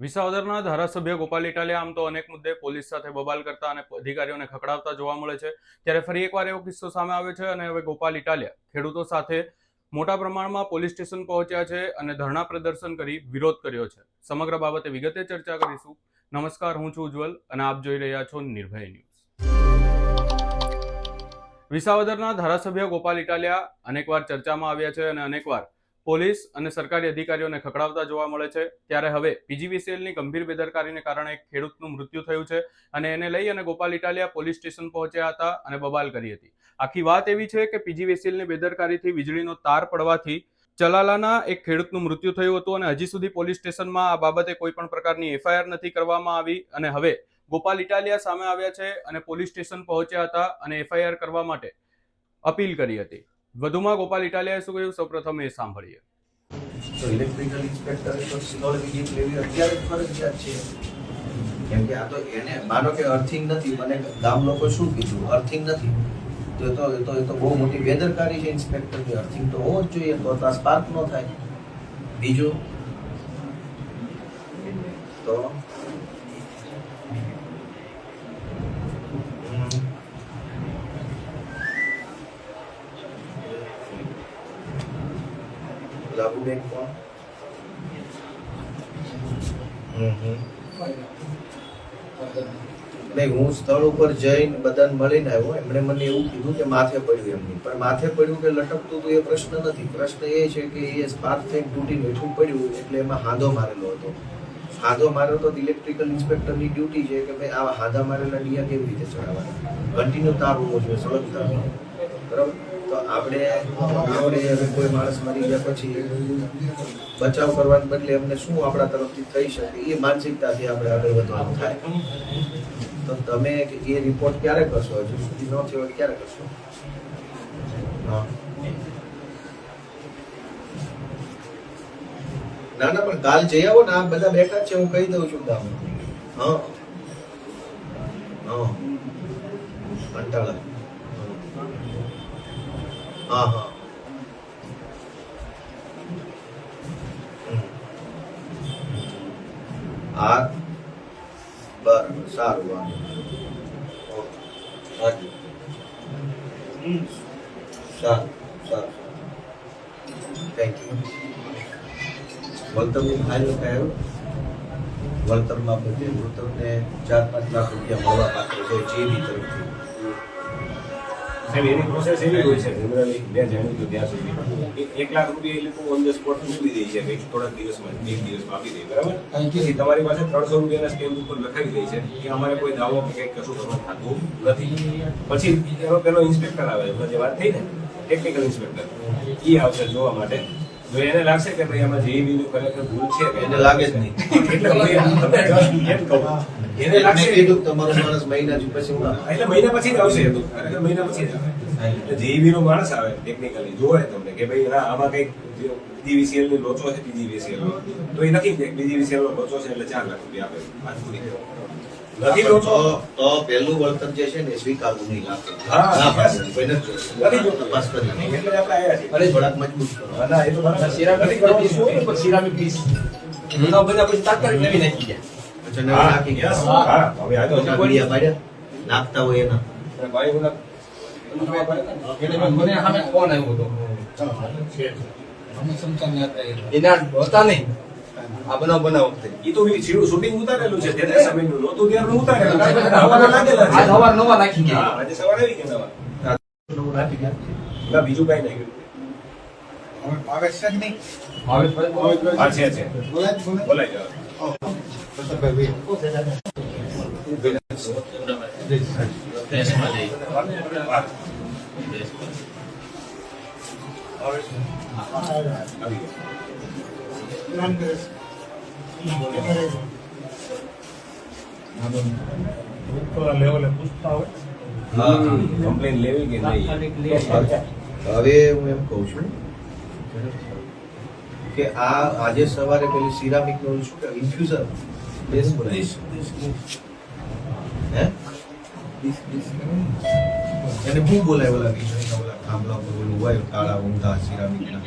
વિસાવદરના ધારાસભ્ય ગોપાલ ઇટાલિયા આમ તો અનેક મુદ્દે પોલીસ સાથે બબાલ કરતા અને અધિકારીઓને ખકડાવતા જોવા મળે છે. ત્યારે ફરી એકવાર એવો કિસ્સો સામે આવ્યો છે અને હવે ગોપાલ ઇટાલિયા ખેડૂતો સાથે મોટા પ્રમાણમાં પોલીસ સ્ટેશન પહોંચ્યા છે અને ધરણા પ્રદર્શન કરી વિરોધ કર્યો છે. સમગ્ર બાબતે વિગતે ચર્ચા કરીશું. નમસ્કાર, હું છું ઉજ્જવલ અને આપ જોઈ રહ્યા છો નિર્ભય ન્યૂઝ. વિસાવદરના ધારાસભ્ય ગોપાલ ઇટાલિયા અનેકવાર ચર્ચામાં આવ્યા છે અને અનેકવાર પોલીસ અને સરકારી અધિકારીઓને ખકડાવતા જોવા મળે છે. ત્યારે હવે પીજીવીસીએલની ગંભીર બેદરકારીને કારણે એક ખેડૂતનું મૃત્યુ થયું છે અને એને લઈ અને ગોપાલ ઇટાલિયા પોલીસ સ્ટેશન પહોંચ્યા હતા અને બબાલ કરી હતી. આખી વાત એવી છે કે પીજીવીસીએલની બેદરકારીથી વીજળીનો તાર પડવાથી ચલાલાના એક ખેડૂતનું મૃત્યુ થયું હતું અને હજી સુધી પોલીસ સ્ટેશનમાં આ બાબતે કોઈ પણ પ્રકારની એફઆઈઆર નથી કરવામાં આવી અને હવે ગોપાલ ઇટાલિયા સામે આવ્યા છે અને પોલીસ સ્ટેશન પહોંચ્યા હતા અને એફઆઈઆર કરવા માટે અપીલ કરી હતી. વધુમાં ગોપાલ ઇટાલિયાએ શું કહ્યું? સૌપ્રથમ એ સાંભળીએ. તો ઇલેક્ટ્રિકલ ઇન્સ્પેક્ટર તો અત્યારે ફરજિયાત છે. કેમ કે આ તો એને, માનો કે અર્થિંગ નથી, મને ગામ લોકો શું કીધું? અર્થિંગ નથી. તો તો તો તો બહુ મોટી બેદરકારી છે ઇન્સ્પેક્ટરની અર્થિંગ તો હોવો જ જોઈએ, તો આ સ્પાર્ક ન થાય. બીજું? તો લાભુબેન કોણ હમ હમ. નહીં હું સ્થળ ઉપર જઈને બધાને મળીને આવ્યો. એમણે મને એવું કીધું કે માથે પડ્યું એમની પણ માથે પડ્યું કે લટકતું હતું એ પ્રશ્ન નથી. પ્રશ્ન એ છે કે એ સ્પાર્ક થઈને તૂટીને હેઠું પડ્યું એટલે એમાં હાંધો મારેલો હતો. હાંધો મારેલો તો ઇલેક્ટ્રિકલ ઇન્સ્પેક્ટરની ડ્યુટી છે કે ભાઈ આવા હાંધા મારેલા ડિયા કેવી રીતે ચડાવવાના? કન્ટિન્યુ તાર હોવો જોઈએ સળગ તાર બરાબર? આપણે હવે કોઈ માણસ મરી ગયા પછી બચાવ કરવાને બદલે એમને શું આપણા તરફથી થઈ શકે? એ માનસિકતાથી આપણે આગળ વધવાનું થાય. તો તમે એ રિપોર્ટ ક્યારે કરશો? હજુ સુધી ન થયો ક્યારે કરશો? હા. ના ના, પણ કાલ જઈ આવો ને. આ બધા બેઠા છે. હું કહી દઉં છું ગામ હા. હા. કંટાળા. હા હા હમ. આ બરાબર સારું વાંધો હાજી સારું સારું થેન્ક યુ વળતરની ફાઇલ લખાયો વળતરમાં બધે વળતરને ચાર પાંચ લાખ રૂપિયા મળવા પાત્ર છે જીબી તરફથી સાહેબ એની પ્રોસેસ એવી હોય છે જનરલી મેં જાણ્યું હતું ત્યાં સુધી. એક લાખ રૂપિયા એ લોકો ઓન ધ સ્પોટ મૂકી દે છે કંઈક થોડાક દિવસમાં એક દિવસમાં આપી દે બરાબર? પછી તમારી પાસે ત્રણસો રૂપિયાના સ્ટેમ્પ ઉપર લખાવી દે છે કે અમારે કોઈ દાવો કે કંઈક કશું કરવાનું થતું નથી. પછી એનો પેલો ઇન્સ્પેક્ટર આવે છે જે વાત થઈ ને ટેકનિકલ ઇન્સ્પેક્ટર એ આવશે જોવા માટે. જો એને લાગશે કે ભાઈ આમાં જે બીજું ખરેખર ભૂલ છે એને લાગે જ નહીં. એટલે એમ કહું એને લાગશે કીધું તમારો માણસ મહિના પછી એટલે મહિના પછી જ આવશે તો. મહિના પછી જ આવે. એટલે જેઈબી નો માણસ આવે ટેકનિકલી જોવે તમને કે ભાઈ ના આમાં કંઈક પીજીવીસીએલની લોચો છે પીજીવીસીએલ તો એ નથી કે નો લોચો છે એટલે ચાર લાખ રૂપિયા આપે. વાત પૂરી નથી લોચો? તો તો પહેલું વળતર જે છે ને એ સ્વીકારવું નહીં લાગે. હા. ના નથી નથી જોતું. જોતું. તપાસ કરી એટલે આપણે આયા છીએ. અરે થોડાક મજબૂત કરો. હા, ના, એ તો બરાબર. નથી કરવાનું. શું હોય, પણ સિરામિક પીસ. બધા બન્યા પછી તાત્કાલિક નવી નાખી ગયા. અચ્છા, નવી નાખી. ગયા. હા, હવે આ તો તો પાડ્યા? નાખતા હોય એના. એના હતા નહીં. આ બનાવ બનાવ ઈ તો શૂટિંગ ઉતારેલું છે તેને સમયનું નહોતું ત્યારનું ઉતારેલું. આજ સવાર નવા નાખી ગયા. આજે સવારે આવી ગયા નવા. નાખી ગયા ના, બીજું કઈ નહીં? ભાવેશ ભાઈ છે, છે. બોલાઈ જાઓ. હા. પૂછતા હા કમ્પ્લેન લેવી કે નહીં હવે હું એમ કહું છું કે આ આજે સવારે પેલી સિરામિકનું શું કે ઇન્ફ્યુઝર બેસ બોલાય હે એને બહુ બોલાય ઓલા વિષયના ઓલા થાંભલા પર ઓલું હોય કાળા ઊંધા સિરામિકના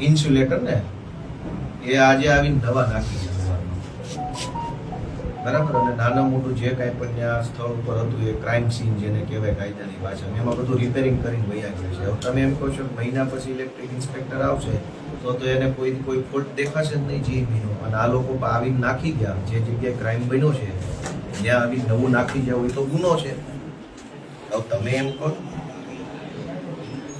ઇન્સ્યુલેટર ને એ આજે આવીને નવા નાખી છે બરાબર અને નાના મોટું જે કાંઈ પણ ત્યાં સ્થળ ઉપર હતું એ ક્રાઇમ સીન જેને કહેવાય કાયદાની ભાષામાં એમાં બધું રિપેરિંગ કરીને વયા ગયું છે. હવે તમે એમ કહો છો કે મહિના પછી ઇલેક્ટ્રિક ઇન્સ્પેક્ટર આવશે તો તો એને કોઈ કોઈ ફોલ્ટ દેખાશે જ નહીં જીઈબીનો. અને આ લોકો આવી નાખી ગયા. જે જગ્યાએ ક્રાઇમ બન્યો છે, ત્યાં આવી નવું નાખી ગયા હોય તો ગુનો છે. હવે તમે એમ કહો.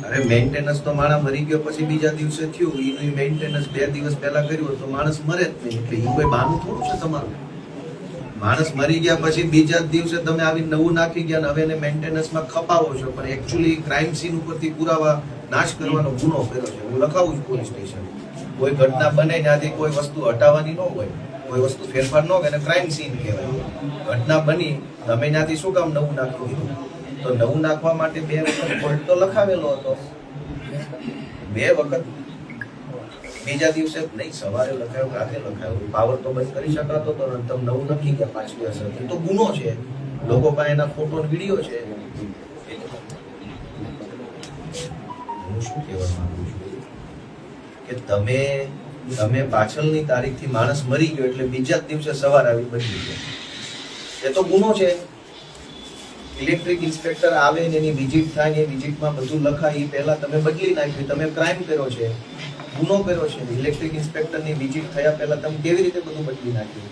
અરે મેન્ટેનન્સ તો માણસ મરી ગયો પછી બીજા દિવસે થયું. એનું મેન્ટેનન્સ બે દિવસ પહેલા કર્યું તો માણસ મરે જ નહીં. એટલે એ કોઈ બાનું થોડું છે તમારું. માણસ મરી ગયા પછી બીજા દિવસે તમે આવી નવું નાખી ગયા અને હવે એને મેન્ટેનન્સમાં ખપાવો છો. પણ એકચ્યુઅલી ક્રાઇમ સીન ઉપરથી પુરાવા નાશ કરવાનો ગુનો કર્યો છે. હું લખાવું છું પોલીસ સ્ટેશન. કોઈ ઘટના બને ત્યાંથી કોઈ વસ્તુ હટાવવાની ન હોય, કોઈ વસ્તુ ફેરફાર ન હોય એને ક્રાઇમ સીન કહેવાય. ઘટના બની, તમે ત્યાંથી શું કામ નવું નાખ્યું હતું તો નવું નાખવા માટે બે વખત ફોલ્ટ તો લખાવેલો હતો. બે વખત. બીજા દિવસે નહીં, સવારે લખાયું રાતે લખાયું. પાવર તો બંધ કરી શકાતો તો તમે નવું લખી ગયા પાછલી અસરથી તો ગુનો છે. લોકો પાસે એના ફોટો વીડિયો છે. શું કહેવા માંગુ છું? કે તમે તમે પાછળની તારીખથી માણસ મરી ગયો એટલે બીજા જ દિવસે સવાર આવી બદલી ગયો. એ તો ગુનો છે. ઇલેક્ટ્રિક ઇન્સ્પેક્ટર આવે ને એની વિઝિટ થાય ને એ વિઝિટમાં બધું લખાય, એ પહેલાં તમે બદલી નાખ્યું. તમે ક્રાઇમ કર્યો છે. ગુનો કર્યો છે. ઇલેક્ટ્રિક ઇન્સ્પેક્ટરની વિઝિટ થયા પહેલા તમે કેવી રીતે બધું બદલી નાખ્યું?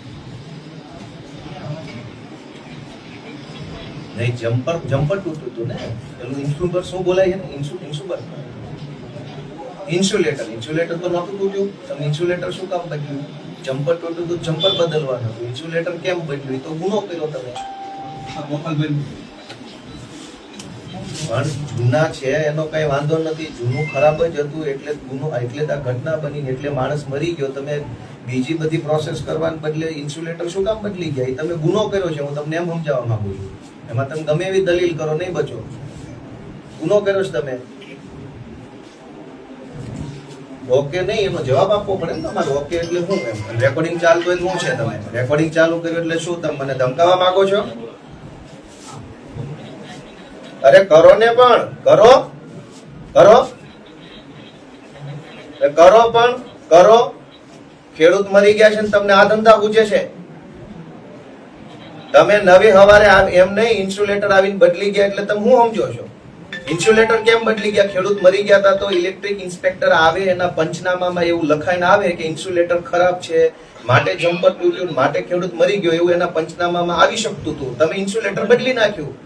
નહીં, જમ્પર જમ્પર તૂટ્યું હતું ને? પેલું ઇન્સ્યુબર શું બોલાય છે ને? ઇન્સુ ઇન્સ્યુબર ઇન્સ્યુલેટર. ઇન્સ્યુલેટર તો નહોતું તૂટ્યું. તમને ઇન્સ્યુલેટર શું કામ બદલ્યું જમ્પર તૂટ્યું તો જમ્પર બદલવાનું હતું. ઇન્સ્યુલેટર કેમ બદલ્યું એ તો ગુનો કર્યો તમે. પણ જૂના છે એનો કઈ વાંધો નથી. જૂનું ખરાબ જ હતું એટલે ગુનો એટલે આ ઘટના બની એટલે માણસ મરી ગયો. તમે બીજી બધી પ્રોસેસ કરવાને બદલે ઇન્સ્યુલેટર શું કામ બદલી ગયા? એ તમે ગુનો કર્યો છે હું તમને એમ સમજાવવા માંગુ છું. એમાં તમે ગમે એવી દલીલ કરો નહીં બચો. ગુનો કર્યો છે તમે. ઓકે નહીં, એનો જવાબ આપવો પડે ને તમારે ઓકે એટલે શું રેકોર્ડિંગ ચાલતું હોય શું છે તમે રેકોર્ડિંગ ચાલુ કર્યું એટલે શું તમે મને ધમકાવા માંગો છો? અરે કરો ને પણ. કરો. કરો. કરો પણ. કરો. ખેડૂત મરી ગયા છે ને તમને આ ધંધા પૂછે છે. તમે નવી હવારે એમ નહીં ઇન્સ્યુલેટર આવીને બદલી ગયા એટલે તમે શું સમજો છો? ઇન્સ્યુલેટર કેમ બદલી ગયા? ખેડૂત મરી ગયા હતા તો ઇલેક્ટ્રિક ઇન્સ્પેક્ટર આવે, એના પંચનામામાં એવું લખાઈને આવે કે ઇન્સ્યુલેટર ખરાબ છે, માટે જમ્પર તૂટ્યું માટે ખેડૂત મરી ગયો, એવું એના પંચનામામાં આવી શકતું હતું. તમે ઇન્સ્યુલેટર બદલી નાખ્યું.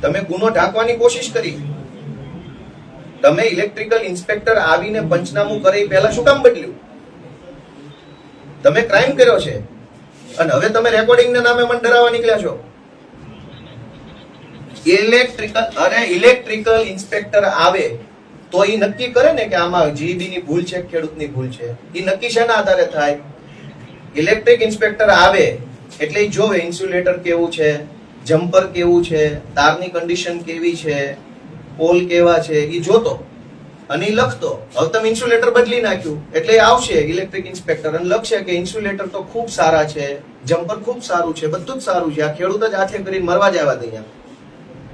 તમે ગુનો ઢાંકવાની કોશિશ કરી. તમે ઇલેક્ટ્રિકલ ઇન્સ્પેક્ટર આવીને પંચનામું કરે પહેલા શું કામ બદલ્યું? તમે ક્રાઇમ કર્યો છે. અને હવે તમે રેકોર્ડિંગના નામે મને ડરાવવા નીકળ્યા છો. ઇલેક્ટ્રિકલ અરે ઇલેક્ટ્રિકલ ઇન્સ્પેક્ટર આવે, તો એ નક્કી કરે ને કે આમાં જીબી ની ભૂલ છે, ખેડૂતની ભૂલ છે. એ નક્કી શેના આધારે થાય? ઇલેક્ટ્રિક ઇન્સ્પેક્ટર આવે, એટલે જોવે ઇન્સ્યુલેટર કેવું છે જમ્પર કેવું છે, તારની કન્ડિશન કેવી છે પોલ કેવા છે એ જોતો. અને એ લખતો. હવે તમે ઇન્સ્યુલેટર બદલી નાખ્યું, એટલે આવશે ઇલેક્ટ્રિક ઇન્સ્પેક્ટર અને લખશે કે ઇન્સ્યુલેટર તો ખૂબ સારા છે જમ્પર ખૂબ સારું છે, બધું જ સારું છે. આ ખેડૂત જ હાથે કરીને મરવા જ આવ્યા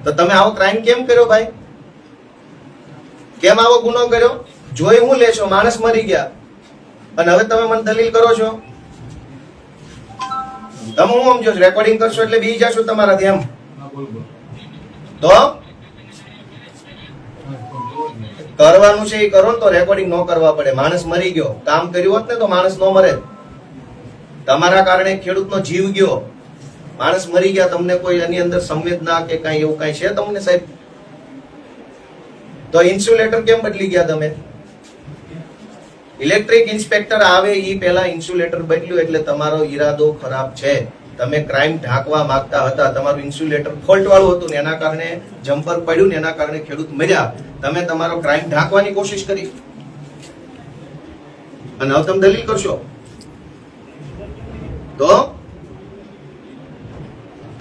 તો તમે આવો ક્રાઇમ કેમ કર્યો ભાઈ? કેમ આવો ગુનો કર્યો? જોઈ હું લેશો માણસ મરી ગયા. અને હવે તમે મને દલીલ કરો છો? તમે હું સમજો છો? રેકોર્ડિંગ કરશો એટલે બી જશો તમારાથી એમ? તો? કરવાનું છે એ કરો તો રેકોર્ડિંગ ન કરવા પડે. માણસ મરી ગયો. કામ કર્યું હોત ને તો માણસ ન મરે. તમારા કારણે ખેડૂતનો જીવ ગયો. માણસ મરી ગયા, તમને કોઈ એની અંદર સંવેદના કે કઈ એવું કઈ છે તમને, સાહેબ? તો ઇન્સ્યુલેટર કેમ બદલી ગયા તમે? ઇલેક્ટ્રિક ઇન્સ્પેક્ટર આવે એ પહેલા ઇન્સ્યુલેટર બદલ્યું એટલે તમારો ઈરાદો ખરાબ છે. તમે ક્રાઇમ ઢાંકવા માંગતા હતા, તમારું ઇન્સ્યુલેટર ફોલ્ટ વાળું હતું ને એના કારણે જમ્પર પડ્યું ને એના કારણે ખેડૂત મર્યા. તમે તમારો ક્રાઇમ ઢાંકવાની કોશિશ કરી. અને હવે તમે દલીલ કરશો? તો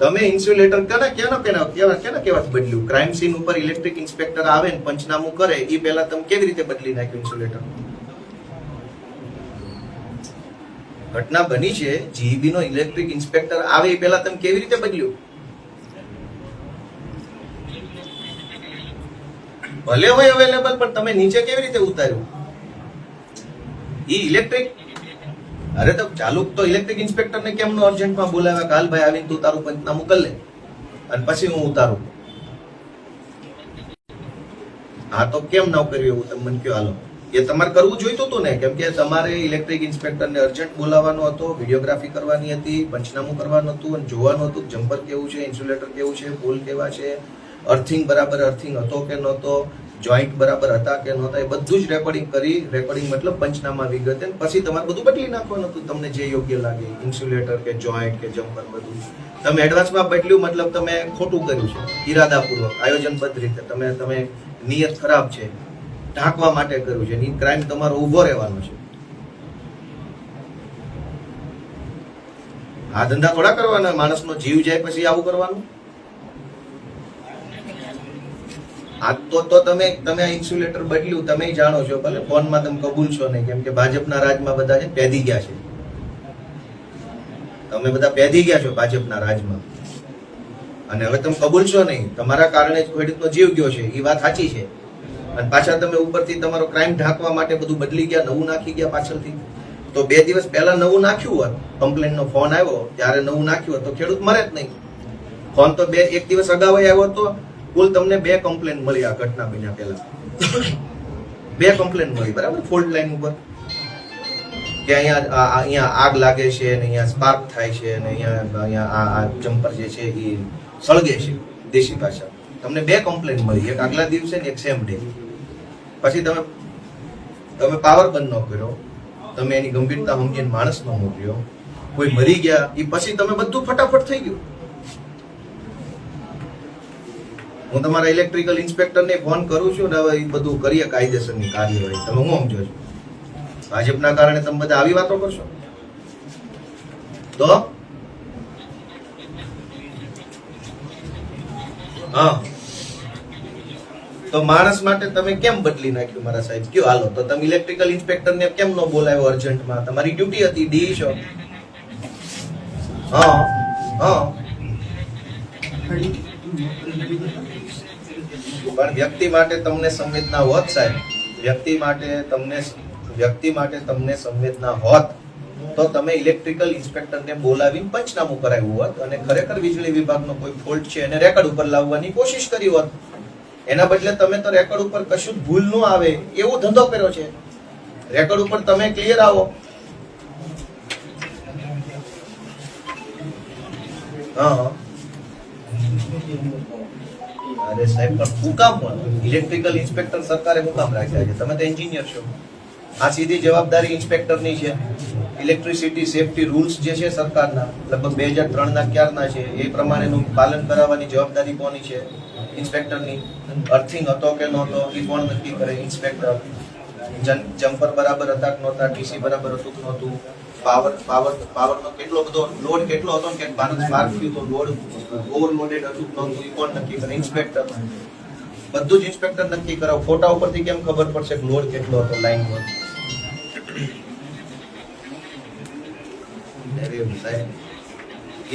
તમે ઇન્સ્યુલેટર કેના કેના કેના કેવા કેના કેવા બદલ્યું? ક્રાઇમ સીન ઉપર ઇલેક્ટ્રિક ઇન્સ્પેક્ટર આવે ને પંચનામું કરે એ પહેલા તમે કેવી રીતે બદલી નાખ્યું ઇન્સ્યુલેટર? ઘટના બની છે જીઈબી નો ઇલેક્ટ્રિક ઇન્સ્પેક્ટર આવે એ પહેલા તમે કેવી રીતે બદલ્યું? ભલે હોય અવેલેબલ પણ તમે નીચે કેવી રીતે ઉતાર્યું? ઈ ઇલેક્ટ્રિક અરે તો ચાલુ તો ઇલેક્ટ્રિક ઇન્સ્પેક્ટર ને કેમ નો અર્જન્ટમાં બોલાવ્યા? કાલ ભાઈ આવીને તું તારું પંચનામું કરી લે. અને પછી હું ઉતારું. હા તો કેમ ન કર્યું એવું? તમે મને કયો હાલો. એ તમારે કરવું જોઈતું હતું ને? કેમ કે તમારે ઇલેક્ટ્રિક ઇન્સ્પેક્ટરને અર્જન્ટ બોલાવવાનો હતો વિડીયોગ્રાફી કરવાની હતી, પંચનામું કરવાનું હતું, અને જોવાનું હતું જમ્પર કેવું છે ઇન્સ્યુલેટર કેવું છે પોલ કેવા છે અર્થિંગ બરાબર અર્થિંગ હતો કે નહોતો જોઈન્ટ બરાબર હતા કે નહોતા, એ બધું જ રેકોર્ડિંગ કરી રેકોર્ડિંગ મતલબ પંચનામા વિગતે પછી તમારે બધું બદલી નાખવાનું હતું. તમને જે યોગ્ય લાગે ઇન્સ્યુલેટર કે જોઈન્ટ કે જમ્પર બધું. તમે એડવાન્સમાં બદલ્યું, મતલબ તમે ખોટું કર્યું છે. ઈરાદાપૂર્વક. આયોજનબદ્ધ રીતે. તમે તમે નિયત ખરાબ છે. ઢાંકવા માટે કર્યું છે. ક્રાઇમ તમારો ઊભો રહેવાનો છે. આ ધંધા થોડા કરવાના. માણસનો જીવ જાય પછી આવું કરવાનું? આ તો તો તમે તમે આ ઇન્સ્યુલેટર બદલ્યું, તમે જાણો છો, ભલે ફોનમાં તમે કબૂલશો નહીં, કેમ કે ભાજપના રાજમાં બધા છે પેધી ગયા છે. તમે બધા પેધી ગયા છો ભાજપના રાજમાં. અને હવે તમે કબૂલશો નહીં, તમારા કારણે જ ખેડૂતનો જીવ ગયો છે, એ વાત સાચી છે. અને પાછા તમે ઉપરથી તમારો ક્રાઇમ ઢાંકવા માટે બધું બદલી ગયા, નવું નાખી ગયા પાછળથી. તો બે દિવસ પહેલા નવું નાખ્યું હોત કમ્પ્લેનનો ફોન આવ્યો, ત્યારે નવું નાખ્યું હોત, તો ખેડૂત મરે જ નહીં. ફોન તો બે એક દિવસ અગાઉ આવ્યો તો કુલ તમને બે કમ્પ્લેન મળી આ ઘટના બન્યા પહેલા. બે કમ્પ્લેન મળી, બરાબર? ફોલ્ટ લાઈન ઉપર. કે અહીંયા અહીંયા આગ લાગે છે અને અહીંયા સ્પાર્ક થાય છે અને અહીંયા અહીંયા આ જમ્પર જે છે એ સળગે છે દેશી ભાષા. તમને બે કમ્પ્લેન મળી, એક આગલા દિવસે ને એક સેમ ડે પછી તમે તમે પાવર બંધ ન કર્યો, તમે એની ગંભીરતા સમજીને માણસ ન મોકલ્યો, કોઈ મરી ગયા એ પછી તમે બધું ફટાફટ થઈ ગયું. હું તમારા ઇલેક્ટ્રિકલ ઇન્સ્પેક્ટરને ફોન કરું છું ને હવે એ બધું કરીએ કાયદેસરની કાર્યવાહી. તમે હું સમજો છો? ભાજપના કારણે તમે બધા આવી વાતો કરશો? તો? હા. તો માણસ માટે તમે કેમ બદલી નાખ્યું મારા સાહેબ? કયો હાલો, તો તમે ઇલેક્ટ્રિકલ ઇન્સ્પેક્ટર ને કેમ નો બોલાવ્યો અર્જન્ટમાં તમારી ડ્યુટી હતી, ડી છો હા હા. પણ વ્યક્તિ માટે તમને સંવેદના હોત સાહેબ, વ્યક્તિ માટે તમને વ્યક્તિ માટે તમને સંવેદના હોત, તો તમે ઇલેક્ટ્રિકલ ઇન્સ્પેક્ટરને બોલાવીને પંચનામું કરાવ્યું હોત અને ખરેખર વીજળી વિભાગનો કોઈ ફોલ્ટ છે એને રેકર્ડ ઉપર લાવવાની કોશિશ કરી હોત. એના બદલે તમે તો રેકોર્ડ ઉપર કશું જ ભૂલ ન આવે, એવો ધંધો કર્યો છે. રેકોર્ડ ઉપર તમે ક્લિયર આવો. હા હા. અરે સાહેબ, પણ હું કામ ઇલેક્ટ્રિકલ ઇન્સ્પેક્ટર સરકારે શું કામ રાખ્યા છે? તમે તો એન્જિનિયર છો. આ સીધી જવાબદારી ઇન્સ્પેક્ટરની છે. ઇલેક્ટ્રિસિટી સેફટી રૂલ્સ જે છે સરકારના, લગભગ બે હજાર ત્રણના ક્યારના છે, એ પ્રમાણેનું પાલન કરાવવાની જવાબદારી કોની છે? ઇન્સ્પેક્ટરની અર્થિંગ હતો કે નહોતો, એ કોણ નક્કી કરે? ઇન્સ્પેક્ટર જમ્પર બરાબર હતા કે નહોતા? ટીસી બરાબર હતું કે નહોતું? પાવર પાવર, પાવરનો કેટલો બધો લોડ કેટલો હતો કે ભારત સ્પાર્ક થયું તો લોડ ઓવરલોડેડ હતું નહોતું એ કોણ નક્કી કરે? ઇન્સ્પેક્ટર બધું જ ઇન્સ્પેક્ટર નક્કી કરાવ. ફોટા ઉપરથી કેમ ખબર પડશે કે લોડ કેટલો હતો લાઈન પર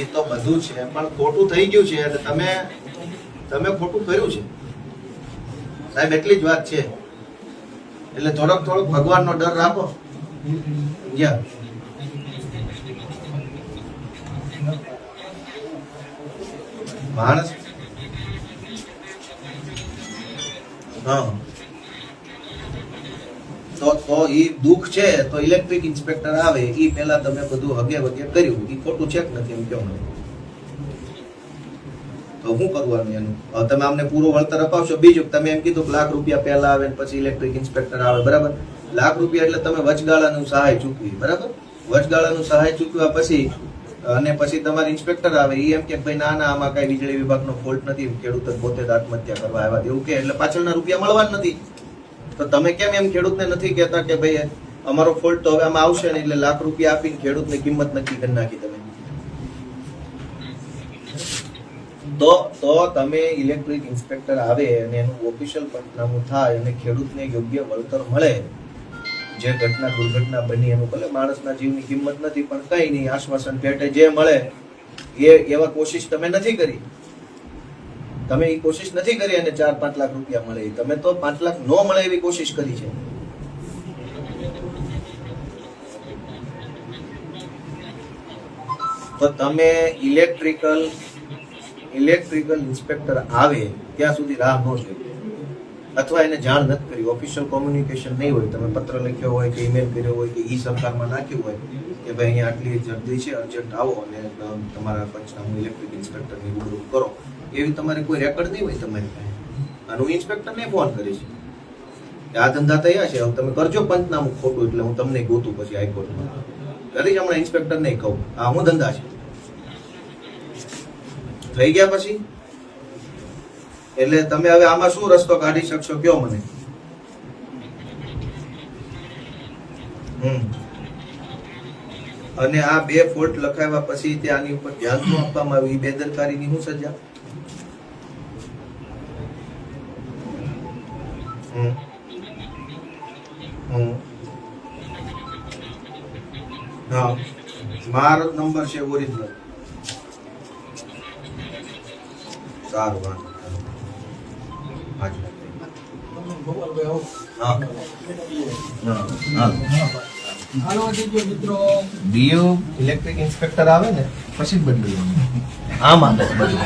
એ તો બધું છે, પણ ખોટું થઈ ગયું છે. એટલે તમે તમે ખોટું કર્યું છે. સાહેબ, એટલી જ વાત છે. એટલે થોડોક થોડોક ભગવાનનો ડર રાખો. સમજ્યા માણસ? હા. તો તો ઈ દુઃખ છે, તો ઇલેક્ટ્રિક ઇન્સ્પેક્ટર આવે, ઈ પહેલા તમે બધું હગે વગે કર્યું, ઈ ખોટું ચેક નથી, એમ કેવું તો શું કરવાનું એનું? તમે અમને પૂરું વળતર અપાવશો, બીજું તમે એમ કીધું લાખ રૂપિયા પહેલા આવે પછી ઇલેક્ટ્રિક ઇન્સ્પેક્ટર આવે, બરાબર? લાખ રૂપિયા એટલે તમે વચગાળાનું સહાય ચૂકવી, બરાબર? વચગાળાનું સહાય ચૂકવ્યા પછી અને પછી તમારે ઇન્સ્પેક્ટર આવે એ એમ કે ભાઈ ના ના, આમાં કઈ વીજળી વિભાગનો ફોલ્ટ નથી. ખેડૂત પોતે જ આત્મહત્યા કરવા આવ્યા એવું કે, એટલે પાછળના રૂપિયા મળવા નથી. તો તમે કેમ એમ ખેડૂતને નથી કહેતા કે ભાઈ, અમારો ફોલ્ટ તો હવે આમાં આવશે ને એટલે લાખ રૂપિયા આપીને ખેડૂતની કિંમત નક્કી કરી નાખી તમે. તો તો તમે ઇલેક્ટ્રિક ઇન્સ્પેક્ટર આવે અને એનું ઓફિશિયલ પંચનામું થાય અને ખેડૂતને યોગ્ય વળતર મળે જે ઘટના, દુર્ઘટના બની એનું ભલે માણસના જીવની કિંમત નથી, પણ કઈ નહીં, આશ્વાસન ભેટે જે મળે, એ એવા કોશિશ તમે નથી કરી. તમે એ કોશિશ નથી કરી અને ચાર પાંચ લાખ રૂપિયા મળે. તમે તો પાંચ લાખ નો મળે એવી કોશિશ કરી છે. તો તમે ઇલેક્ટ્રિકલ ઇલેક્ટ્રિકલ ઇન્સ્પેક્ટર આવે, ત્યાં સુધી રાહ ન જોઈ. અથવા એને જાણ નથી કરી ઓફિશિયલ કોમ્યુનિકેશન નહીં હોય, તમે પત્ર લખ્યો હોય કે ઈમેલ કર્યો હોય કે ઈ સરકારમાં નાખ્યું હોય કે ભાઈ અહીંયા આટલી જલ્દી છે અર્જન્ટ આવો અને તમારા પંચનામું ઇલેક્ટ્રિક ઇન્સ્પેક્ટરની રૂબરૂ કરો. એવી તમારે કોઈ રેકોર્ડ નહીં હોય તમારી પાસે. અને હું ઇન્સ્પેક્ટરને ફોન કરીશ. કે આ ધંધા તૈયાર છે, હવે તમે કરજો પંચનામું ખોટું, એટલે હું તમને ગોતું પછી હાઈકોર્ટમાં કરીશ હમણાં ઇન્સ્પેક્ટર નહીં કહું આ હું ધંધા છે. થઈ ગયા પછી? એટલે તમે હવે આમાં શું રસ્તો કાઢી શકશો? કયો મને? અને આ બે ફોલ્ટ લખાવ્યા પછી તે આની ઉપર ધ્યાન શું આપવામાં આવ્યું? એ બેદરકારીની શું સજા? હા. મારો નંબર છે ઓરિજિનલ. સારું, વાંધો નહીં. હાજી. હા. હા. હા ડીયુ ઇલેક્ટ્રિક ઇન્સ્પેક્ટર આવે ને પછી જ બદલું આમ આદત બદલું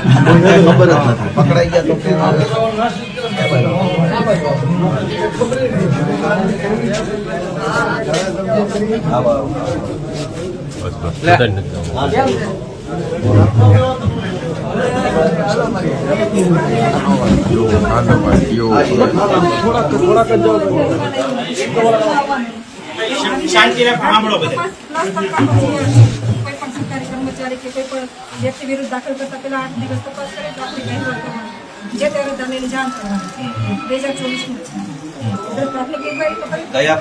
ખબર જ નથી. પકડાઈ ગયા તો. શાંતિ રાખો સાંભળો કર્મચારી કે કોઈ પણ વ્યક્તિ વિરુદ્ધ દાખલ કરતા પહેલા આઠ દિવસ તપાસ જે તે તમે જાણ કરવાની. બે હજાર ચોવીસનું છે.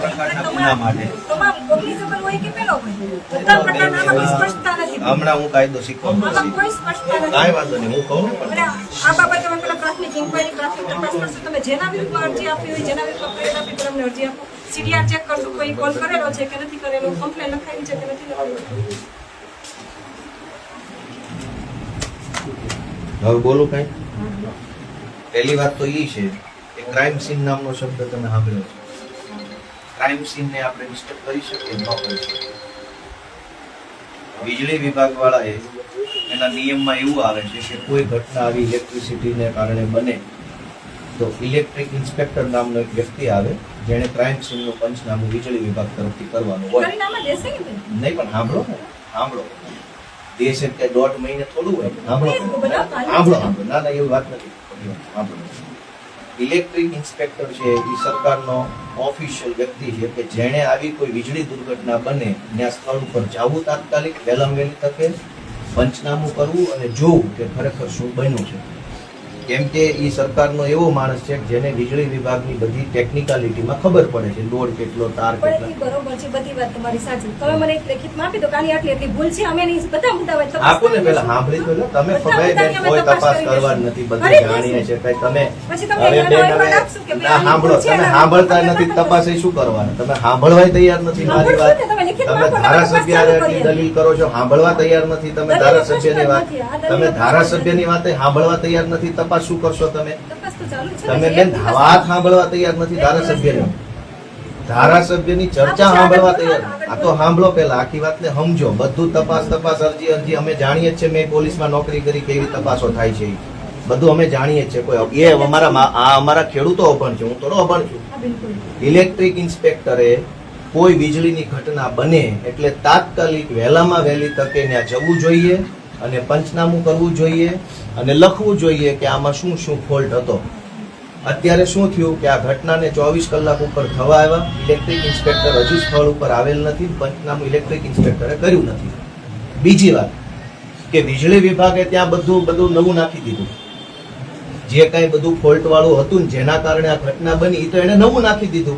પ્રકારના ગુના માટે. હમણાં હું કાયદો શીખવા આમાં મળશે કોઈ સ્પષ્ટતા નથી. કાંઈ વાંધો નહીં હું કહું ને પણ. અને આ બાબતે પેલા પ્રાથમિક ઇન્કવાયરી પ્રાથમિક તપાસ કરશો. તમે જેના વિરુદ્ધમાં અરજી આપી હોય જેના વિરુદ્ધ ફરિયાદ આપી તમને અરજી આપો. સીડીઆર ચેક કરશો. કોઈ કોલ કરેલો છે કે નથી કરેલો કમ્પ્લેન લખાવી છે કે નથી લખાવી હવે બોલું કઈ? પહેલી વાત તો ઈ છે ક્રાઇમ સીન નામનો શબ્દ તમે સાંભળ્યો છે. ક્રાઇમ સીનને આપણે ડિસ્ટર્બ કરી શકીએ ન કરી શકીએ. વીજળી વિભાગ વાળાએ એના નિયમમાં એવું આવે છે કે કોઈ ઘટના આવી ઇલેક્ટ્રિસિટીને કારણે બને તો ઇલેક્ટ્રિક ઇન્સ્પેક્ટર નામનો એક વ્યક્તિ આવે જેણે ક્રાઇમ સીનનું પંચનામું વીજળી વિભાગ તરફથી કરવાનું હોય? નહીં? પણ સાંભળો ને સાંભળો. દેશ એટલે દોઢ મહિને થોડું હોય સાંભળો. સાંભળો સાંભળો. ના ના એવી વાત નથી. સાંભળો. ઇલેક્ટ્રિક ઇન્સ્પેક્ટર છે એ સરકારનો ઓફિશિયલ વ્યક્તિ છે કે જેણે આવી કોઈ વીજળી દુર્ઘટના બને, ત્યાં સ્થળ ઉપર જવું તાત્કાલિક વહેલામ વહેલી તકે પંચનામું કરવું અને જોવું કે ખરેખર શું બન્યું છે. કેમ કે એ સરકારનો એવો માણસ છે જેને વીજળી વિભાગની બધી ટેકનિકાલિટીમાં ખબર પડે છે લોડ કેટલો તાર કેટલો. બરોબર છે બધી વાત તમારી સાચી. તમે મને એક લેખિતમાં આપી દો કે આની આટલી એટલી ભૂલ છે અમે નહીં બધા મુદ્દા હોય આપો ને પેલા સાંભળી તો તમે ફગાઈ બેન કોઈ તપાસ કરવા નથી બધું જાણીએ છે કઈ તમે પછી તમે હવે બેન હવે ના સાંભળો તમે સાંભળતા નથી તપાસ એ શું કરવાના? તમે સાંભળવા તૈયાર નથી મારી વાત. તમે ધારાસભ્ય. દલીલ કરો છો સાંભળવા તૈયાર નથી તમે ધારાસભ્યની વાત તમે ધારાસભ્યની વાતે સાંભળવા તૈયાર નથી તપાસ શું કરશો તમે? તપાસ. તમે બેન વાત સાંભળવા તૈયાર નથી ધારાસભ્યની. ધારાસભ્યની ચર્ચા સાંભળવા તૈયાર. આ તો સાંભળો પેલા આખી વાતને સમજો. બધું તપાસ તપાસ અરજી અરજી. અમે જાણીએ છીએ મેં પોલીસમાં નોકરી કરી કેવી તપાસો થાય છે બધું અમે જાણીએ છીએ. કોઈ એ અમારા આ અમારા ખેડૂતો અભણ છે. હું થોડો અભણ છું. ઇલેક્ટ્રિક ઇન્સ્પેક્ટરે કોઈ વીજળીની ઘટના બને એટલે તાત્કાલિક વહેલામાં વહેલી તકે ત્યાં જવું જોઈએ. અને પંચનામું કરવું જોઈએ અને લખવું જોઈએ કે આમાં શું શું ફોલ્ટ હતો. અત્યારે શું થયું કે આ ઘટનાને ચોવીસ કલાક ઉપર થવા આવ્યા. ઇલેક્ટ્રિક ઇન્સ્પેક્ટર હજુ સ્થળ ઉપર આવેલ નથી, પંચનામું ઇલેક્ટ્રિક ઇન્સ્પેક્ટરે કર્યું નથી. બીજી વાત કે વીજળી વિભાગે ત્યાં બધું બધું નવું નાખી દીધું. જે કાંઈ બધું ફોલ્ટ વાળું હતું ને જેના કારણે આ ઘટના બની તો એને નવું નાખી દીધું.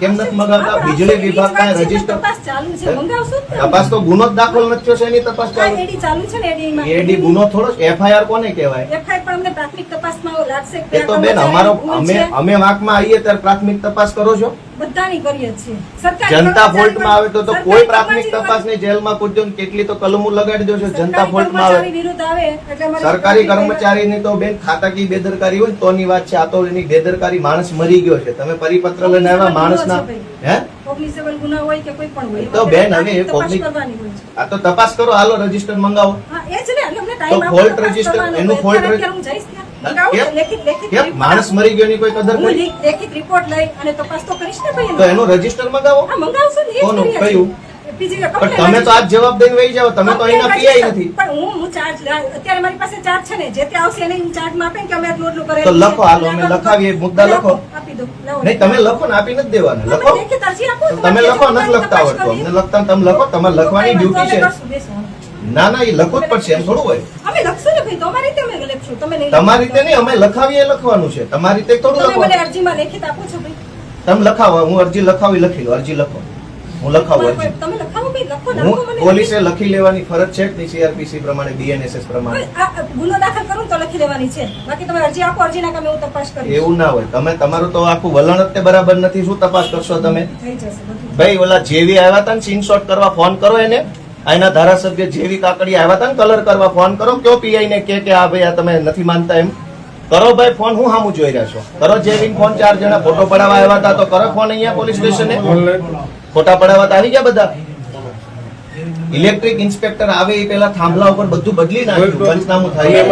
કેમ નથી મગાવતા? વીજળી વિભાગ પાસે રજિસ્ટર તપાસ ચાલુ છે મંગાવશો તપાસ તો ગુનો જ દાખલ નથી થયો છે એની તપાસ ચાલુ. એડી ચાલુ છે ને એડી ગુનો થોડો એફઆઈઆર કોને કહેવાય? એફઆઈઆર પણ અમને પ્રાથમિક તપાસમાં લાગશે એ તો બેન અમારો અમે. અમે વાંકમાં આવીએ ત્યારે પ્રાથમિક તપાસ કરો છો? બધાની કરીએ છીએ. સરકાર જનતા ફોલ્ટમાં આવે તો તો કોઈ પ્રાથમિક તપાસ નહીં જેલમાં પૂછજો ને કેટલી તો કલમો લગાડી દો છો જનતા ફોલ્ટમાં આવે. વિરુદ્ધ આવે એટલે સરકારી કર્મચારીની તો બેન ખાતાકી બેદરકારી હોય ને તોની વાત છે આ તો એની બેદરકારી માણસ મરી ગયો છે. તમે પરિપત્ર લઈને આવ્યા માણસના હે? કોગ્નિસેબલ ગુના હોય કે કોઈ પણ હોય તો બેન હવે એ તપાસ કોગ્નિ- કરવાની હોય છે. આ તો તપાસ કરો હાલો રજિસ્ટર મંગાવો. હા, એ જ ને, એટલે time તો fault તપાસ એનું ફોલ્ટ હું જઈશ. ના, માણસ મરી ગયો ની કોઈ કદર હું લેખિત રિપોર્ટ લઈ અને તપાસ તો કરીશ ને ભાઈ તો એનું રજિસ્ટર મંગાવો? હા મંગાવશો ને કોનું? કયું? પણ તમે તો આજ જવાબ દઈને વહી જાઓ. તમે તો અહીંના પીઆઈ નથી. પણ હું હું ચાર્જ અત્યારે મારી પાસે ચાર્જ છે ને જે તે આવશે એને હું ચાર્જમાં આપે કે અમે આટલું આટલું કરેલું તો લખો, હાલો, અમે લખાવીએ, મુદ્દા લખો. આપી દો નહીં તમે લખો ને આપી નથી દેવાના. લખો. તમે લખો નથી લખતા આવડતો. અમને લખતા તમે લખો તમારે લખવાની ડ્યુટી છે. ના ના એ લખવું જ પડશે એમ થોડું હોય. અમે લખશું ને ભાઈ તમારી રીતે અમે લખશું. તમે નહીં તમારી રીતે નહીં અમે લખાવીએ એ લખવાનું છે. તમારી રીતે થોડું લખો મને અરજીમાં લેખિત આપો છો ભાઈ. તમે લખાવો હું અરજી લખાવી લખી લો અરજી લખો. હું લખાવું અરજી. તમે લખાવો ભાઈ લખો હું મને. પોલીસે લખી લેવાની ફરજ છે કે સીઆરપીસી પ્રમાણે બીએનએસએસ પ્રમાણે. ગુનો દાખલ કરું તો લખી લેવાની છે. બાકી તમે અરજી આપો અરજીના કામે હું તપાસ કરીશ. એવું ના હોય. તમે તમારું તો આખું વલણ જ તે બરાબર નથી. શું તપાસ કરશો તમે? ભાઈ ઓલા જેવી આવ્યા હતા ને સ્ક્રીનશોટ કરવા ફોન કરો એને. આના ધારાસભ્ય જેવી કાકડી આવ્યા હતા ને કલર કરવા ફોન કરો કયો પીઆઈ ને કે કે આ ભાઈ આ તમે નથી માનતા એમ. કરો ભાઈ ફોન હું સામું જોઈ રહ્યા છો. કરો જેવી ફોન ચાર જણા ફોટો પડાવવા આવ્યા હતા તો કરો ફોન અહીંયા પોલીસ સ્ટેશને ફોટા પડાવવા તો આવી ગયા બધા. ઇલેક્ટ્રિક ઇન્સ્પેક્ટર આવે એ પેલા થાંભલા ઉપર બધું બદલી નાખ્યું. પંચનામું થાય.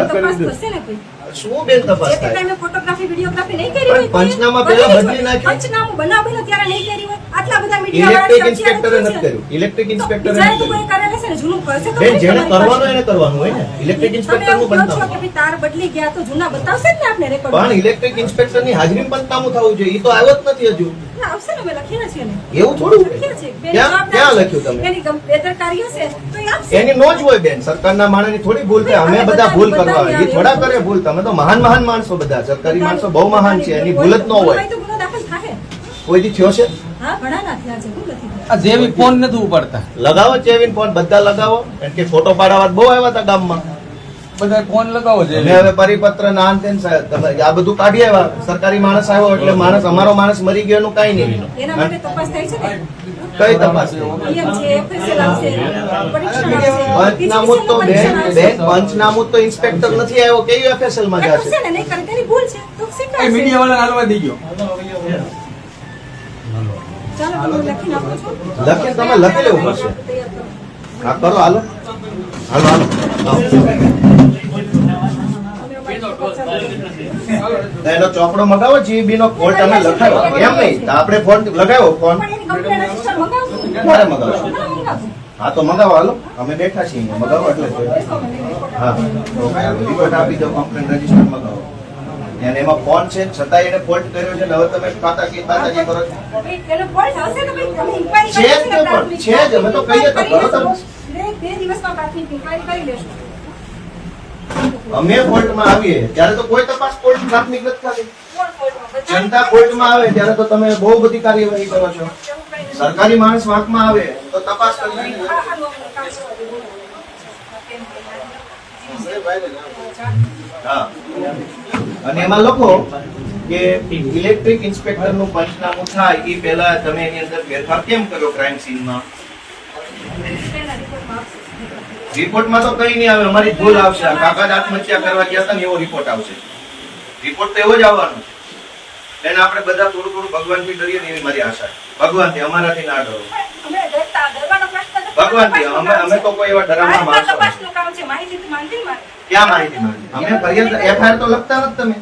શું બેન તપાસ જે થાય? ફોટોગ્રાફી વિડીયોગ્રાફી નહીં કરી હોય પંચનામા પહેલા બદલી બદલી નાખ્યું. પંચનામું બનાવ ત્યારે નહીં કરી હોય. આટલા બધા મીડિયા ઇલેક્ટ્રિક ઇન્સ્પેક્ટરે નથી કર્યું. ઇલેક્ટ્રિક ઇન્સ્પેક્ટરે કર્યું. ને જૂનું કરશે તો જેને કરવાનું એને કરવાનું હોય ને? ઇલેક્ટ્રિક ઇન્સ્પેક્ટરનું બનતા કે તાર બદલી ગયા તો જૂના બતાવશે ને આપને રેકોર્ડ પણ ઇલેક્ટ્રિક ઇન્સ્પેક્ટરની થવું જોઈએ એ તો આવ્યો જ નથી હજુ. આવશે ને ને એવું થોડું? ક્યાં ક્યાં લખ્યું તમે? એની બેદરકારી હશે તો આપશે. એની નો જ હોય બેન. સરકારના માણસની થોડી ભૂલ છે અમે બધા ભૂલ કરવા એ થોડા કરે ભૂલ. તમે તો મહાન મહાન માણસો બધા. સરકારી માણસો બહુ મહાન છે. એની ભૂલ જ ન હોય. દાખલ થાય. કોઈ દી થયો છે? હા ઘણા ના થયા છે. જેવી ફોન નથી ઉપાડતા. લગાવો જેવી ફોન બધા લગાવો. કારણ કે ફોટો પાડાવા બહુ આવ્યા હતા ગામમાં. બધા ફોન લગાવો છે અમે હવે પરિપત્ર ના તેન સાહેબ તમે આ બધું કાઢી આવ્યા. સરકારી માણસ આવ્યો એટલે માણસ અમારો માણસ મરી ગયો એનું કઈ નહીં. એના માટે તપાસ થાય છે કઈ તપાસ? પંચનામું તો બેન. પંચનામું તો ઇન્સ્પેક્ટર નથી આવ્યો કેવી એફએસએલમાં જશે? મીડિયા વાળા હાલવા દઈ ગયો લખીને તમે લખી લેવું પડશે. હા કરો હાલો. હાલો હાલો. એનો ચોપડો મગાવો જીબી નો ફોન તમે લખાવો. એમ નહીં આપણે ફોન લગાવ્યો ફોન. ક્યારે મગાવશો? હા, તો મગાવો હાલો. અમે બેઠા છીએ મગાવો એટલે. હા. રિપોર્ટ આપી દો કમ્પ્લેન રજિસ્ટર મગાવો. અને એમાં ફોન છે છતાં એને ફોલ્ટ કર્યો છે હવે તમે ખાતાકી ખાતાકી કરો એનો fault હશે ને ભાઈ, તમે inquiry છે જ પણ, છે જ. અમે તો કહીએ તો કરી તમે. બે દિવસમાં પ્રાથમિક inquiry કરી લેશું અમે ફોલ્ટમાં આવીએ ત્યારે તો કોઈ તપાસ ફોલ્ટ પ્રાથમિક નથી થતી? જનતા ફોલ્ટમાં આવે ત્યારે તો તમે બહુ બધી કાર્યવાહી કરો છો. સરકારી માણસ વાંકમાં આવે તો તપાસ કરવી હા, અને એમાં લખો કે ઇલેક્ટ્રિક ઇન્સ્પેક્ટરનું પંચનામું થાય એ પહેલા તમે એની અંદર ફેરફાર કેમ કર્યો ક્રાઇમ સીનમાં રિપોર્ટમાં. તો કઈ નહીં આવે, અમારી ભૂલ આવશે. કાકા આત્મહત્યા કરવા ગયા હતા ને એવો રિપોર્ટ આવશે. રિપોર્ટ તો એવો જ આવવાનો એને આપણે બધા થોડું થોડું ભગવાનથી ડરીએ ને એવી મારી આશા ભગવાનથી, અમારાથી ના ડરો. ભગવાનથી, અમે અમે તો કોઈ એવા ડરાવના માણસો માહિતી તો મારે. ક્યાં માહિતી માંગી અમે ફરિયાદ એફઆઈઆર તો લખતા નથી તમે.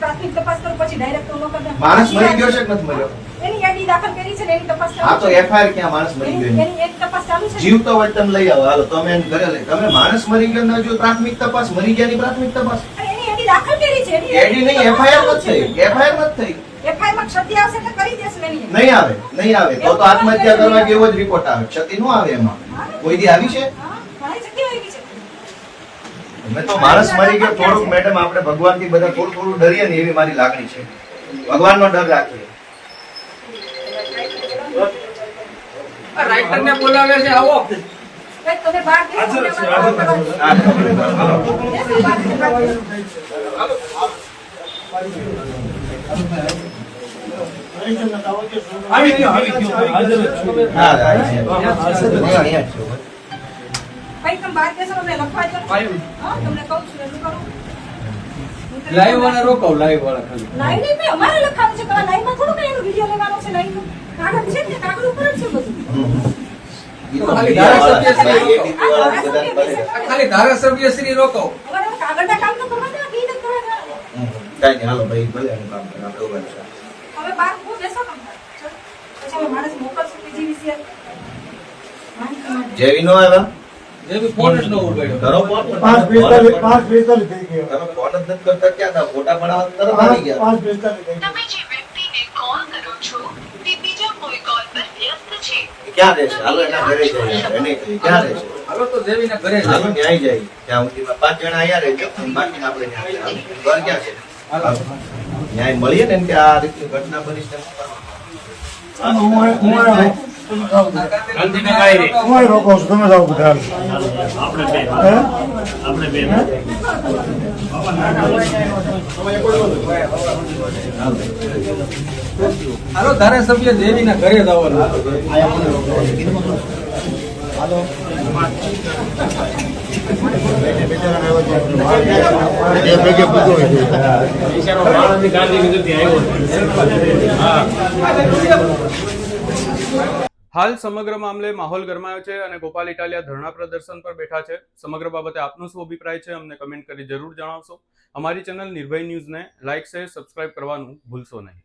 પ્રાથમિક તપાસ કરો પછી ડાયરેક્ટ તો ન માણસ મરી ગયો છે કે નથી મર્યો? એની યાદી દાખલ કરી છે ને એની તપાસ હા તો એફઆઈઆર ક્યાં માણસ મરી ગયો એની એક તપાસ ચાલુ છે જીવતો હોય તમે લઈ આવો. હાલો તમે એને ઘરે લઈ તમે માણસ મરી ગયો ને જો પ્રાથમિક તપાસ મરી ગયાની પ્રાથમિક તપાસ? એની યાદી દાખલ કરી છે એની નહીં એફઆઈઆર નથી. થઈ. એફઆઈઆર નથી થઈ. FIR માં ક્ષતિ આવશે એટલે કરી દેશું એની નહીં આવે નહીં આવે. તો તો આત્મહત્યા કરવા જેવો જ રિપોર્ટ આવે. ક્ષતિ નો આવે એમાં. કોઈ દી આવી છે? હા, ઘણી જગ્યાએ આવી છે અમે તો માણસ મરી ગયો થોડુંક મેડમ આપણે ભગવાનથી બધા થોડું થોડું ડરીએ ને એવી મારી લાગણી છે ભગવાનનો ડર રાખીએ આ ને બોલાવે છે આવો તમે બહાર. આવી ગયો આવી ગયો હાજર છું. હા, હા, અહીંયા જ છે. ભાઈ, તમે બહાર બેસો, અમને લખવા દો. હા, તમને કહું છું, એટલું કરો. લાઈવ વાળા રોકાવ લાઈવ વાળા ખાલી. લાઈવ નહીં, મેં અમારે લખાવું છે તમારે લાઈવમાં થોડું કઈ એનો વીડિયો લેવાનો છે લાઈવનો. કાગળ છે ને કાગળ ઉપર જ છે બધું. ખાલી ધારાસભ્ય શ્રી રોકાવ કાગળના કામ તો કરવા દે ઈ નથી કરવા દે. હમ. કાંઈ નહીં, હાલો ભાઈ ભલે કામ કરે આપણે ઊભા હવે બહાર હું બેસો ને પછી માણસ મોકલશું બીજી વિશે. જેવી નો આવ્યા. ક્યાં રહેશે? હાલો એના ઘરે જઈએ. એને ક્યાં રહેશે? હાલો તો દેવીના ઘરે હાલો ન્યાય જાય. ત્યાં સુધીમાં પાંચ જણા અહીંયા રહેજો. બાકીના આપણે ઘર ક્યાં છે? ન્યાય મળીએ ને કે આ રીતની ઘટના બની છે? હું રોકાઉં છું? તમે જાઓ બધા હાલો. ધારાસભ્ય દેવીના ઘરે જવાનું. હાલ સમગ્ર મામલે માહોલ ગરમાયો છે અને ગોપાલ ઇટાલિયા ધરણા પ્રદર્શન પર બેઠા છે. સમગ્ર બાબતે આપનો શું અભિપ્રાય છે અમને કમેન્ટ કરી જરૂર જણાવશો. અમારી ચેનલ નિર્ભય ન્યૂઝને લાઇક, શેર, સબસ્ક્રાઇબ કરવાનું ભૂલશો નહીં.